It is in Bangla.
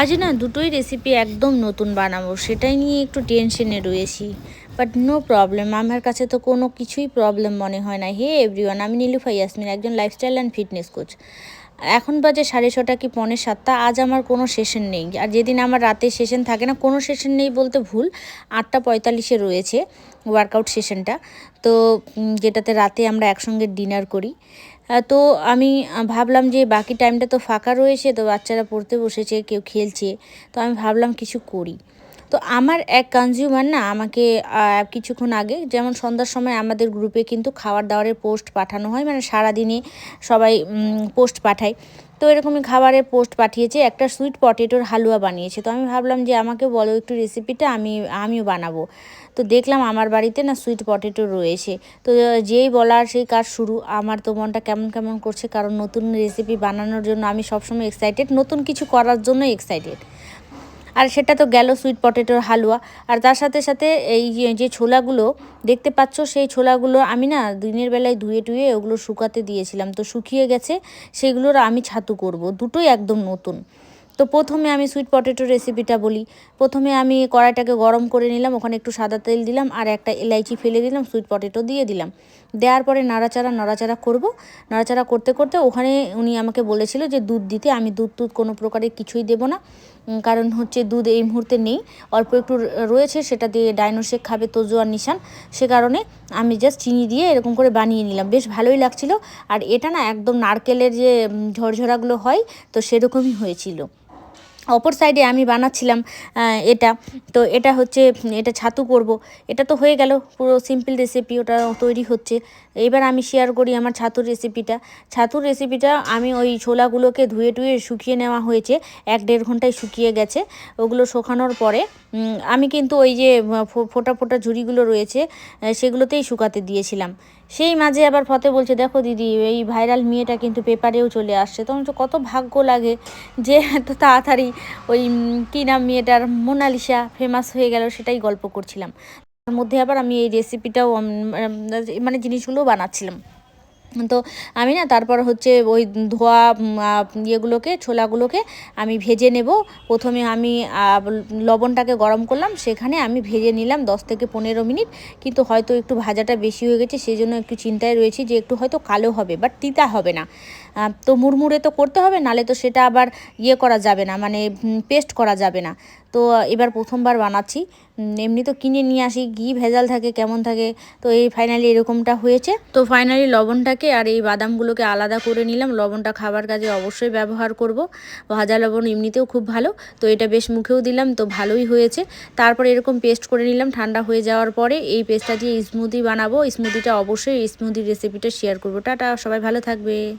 আজ না দুটোই রেসিপি একদম নতুন বানাবো, সেটাই নিয়ে একটু টেনশনে রয়েছি। বাট নো প্রবলেম আমার কাছে তো কোনো কিছুই প্রবলেম মনে হয় না। হে এভরিওয়ান আমি নীলুফা ইয়াসমিন একজন লাইফস্টাইল অ্যান্ড ফিটনেস কোচ এখন বাজে সাড়ে ছটা কি পৌনে সাতটা, আজ আমার কোনো সেশন নেই। আর যেদিন আমার রাতে সেশন থাকে না, কোনো সেশন নেই বলতে ভুল, আটটা পঁয়তাল্লিশে রয়েছে ওয়ার্কআউট সেশনটা তো যেটাতে রাতে আমরা একসঙ্গে ডিনার করি। তো আমি ভাবলাম যে বাকি টাইমটা তো ফাঁকা রয়েছে, তো বাচ্চারা পড়তে বসেছে, কেউ খেলছে, তো আমি ভাবলাম কিছু করি। তো আমার এক কনজিউমার না আমাকে কিছুক্ষণ আগে যেমন সন্ধ্যার সময় আমাদের গ্রুপে কিন্তু খাবার দাবারের পোস্ট পাঠানো হয় মানে সারাদিনে সবাই পোস্ট পাঠায়। তো এরকমই খাবারের পোস্ট পাঠিয়েছে, একটা সুইট পটেটোর হালুয়া বানিয়েছে। তো আমি ভাবলাম যে আমাকে বলো একটু রেসিপিটা আমি, আমিও বানাবো। তো দেখলাম আমার বাড়িতে না সুইট পটেটো রয়েছে। তো যেই বলার সেই কাজ শুরু। আমার তো মনটা কেমন কেমন করছে, কারণ নতুন রেসিপি বানানোর জন্য আমি সবসময় এক্সাইটেড নতুন কিছু করার জন্য এক্সাইটেড আর সেটা তো গেল সুইট পটেটোর হালুয়া। আর তার সাথে সাথে এই যে- ছোলাগুলো, দেখতে পাচ্ছ সেই ছোলাগুলো আমি না দিনের বেলায় ধুয়ে টুয়ে ওগুলো শুকাতে দিয়েছিলাম। তো শুকিয়ে গেছে, সেগুলোর আমি ছাতু করব। দুটোই একদম নতুন। তো প্রথমে আমি সুইট পটেটো রেসিপিটা বলি। প্রথমে আমি কড়াইটাকে গরম করে নিলাম, ওখানে একটু সাদা তেল দিলাম আর একটা এলাইচি ফেলে দিলাম সুইট পটেটো দিয়ে দিলাম। দেওয়ার পরে নাড়াচাড়া নাড়াচাড়া করব। নাড়াচাড়া করতে করতে ওখানে উনি আমাকে বলেছিল যে দুধ দিতে, আমি দুধ টুধ কোনো প্রকারের কিছুই দেবো না কারণ হচ্ছে দুধ এই মুহূর্তে নেই। অল্প একটু রয়েছে, সেটা দিয়ে ডাইনোশেক খাবে তোজো আর নিশান। সে কারণে আমি জাস্ট চিনি দিয়ে এরকম করে বানিয়ে নিলাম। বেশ ভালোই লাগছিল। আর এটা না একদম নারকেলের যে ঝরঝরাগুলো হয়, তো সেরকমই হয়েছিল। অপর সাইডে আমি বানাচ্ছিলাম এটা। তো এটা হচ্ছে, এটা ছাতু করব। এটা তো হয়ে গেল, পুরো সিম্পল রেসিপি ওটা তৈরি হচ্ছে। এবার আমি শেয়ার করি আমার ছাতুর রেসিপিটা ছাতুর রেসিপিটা আমি ওই ছোলাগুলোকে ধুয়ে টুয়ে শুকিয়ে নেওয়া হয়েছে, এক দেড় ঘন্টায় শুকিয়ে গেছে। ওগুলো শুকানোর পরে আমি কিন্তু ওই যে ফোটা ফোটা ঝুড়িগুলো রয়েছে সেগুলোতেই শুকাতে দিয়েছিলাম। সেই মাঝে আবার ফতে বলছে, দেখো দিদি, এই ভাইরাল মেয়েটা কিন্তু পেপারেও চলে আসছে। তখন কত ভাগ্য লাগে যে, এত তাড়াতাড়ি ওই কী নাম মেয়েটার, মোনালিসা ফেমাস হয়ে গেল, সেটাই গল্প করছিলাম। তার মধ্যে আবার আমি এই রেসিপিটাও মানে জিনিসগুলোও বানাচ্ছিলাম। তো আমি না তারপর হচ্ছে ওই ধোয়া ইয়েগুলোকে, ছোলাগুলোকে আমি ভেজে নেব। প্রথমে আমি লবণটাকে গরম করলাম, সেখানে আমি ভেজে নিলাম দশ থেকে পনেরো মিনিট। কিন্তু হয়তো একটু ভাজাটা বেশি হয়ে গেছে সেই জন্য একটু চিন্তায় রয়েছি যে একটু হয়তো কালো হবে বাট তিতা হবে না। তো মুড়মুড়ে তো করতে হবে, নালে তো সেটা আবার ইয়ে করা যাবে না মানে পেস্ট করা যাবে না। তো এবার প্রথমবার বানাচ্ছি। এমনি তো কিনে নিয়ে আসি, ঘি ভেজাল থাকে, কেমন থাকে, তো এই ফাইনালি এরকমটা হয়েছে। তো ফাইনালি লবণটাকে আর এই বাদামগুলোকে আলাদা করে নিলাম। লবণটা খাবার কাজে অবশ্যই ব্যবহার করব। ভাজা লবণ এমনিতেও খুব ভালো, তো এটা বেশ মুখেও দিলাম, তো ভালোই হয়েছে। তারপর এরকম পেস্ট করে নিলাম, ঠান্ডা হয়ে যাওয়ার পরে এই পেস্টটা দিয়ে স্মুদি বানাবো। স্মুদিটা অবশ্যই স্মুদি রেসিপিটা শেয়ার করব। টাটা, সবাই ভালো থাকবে।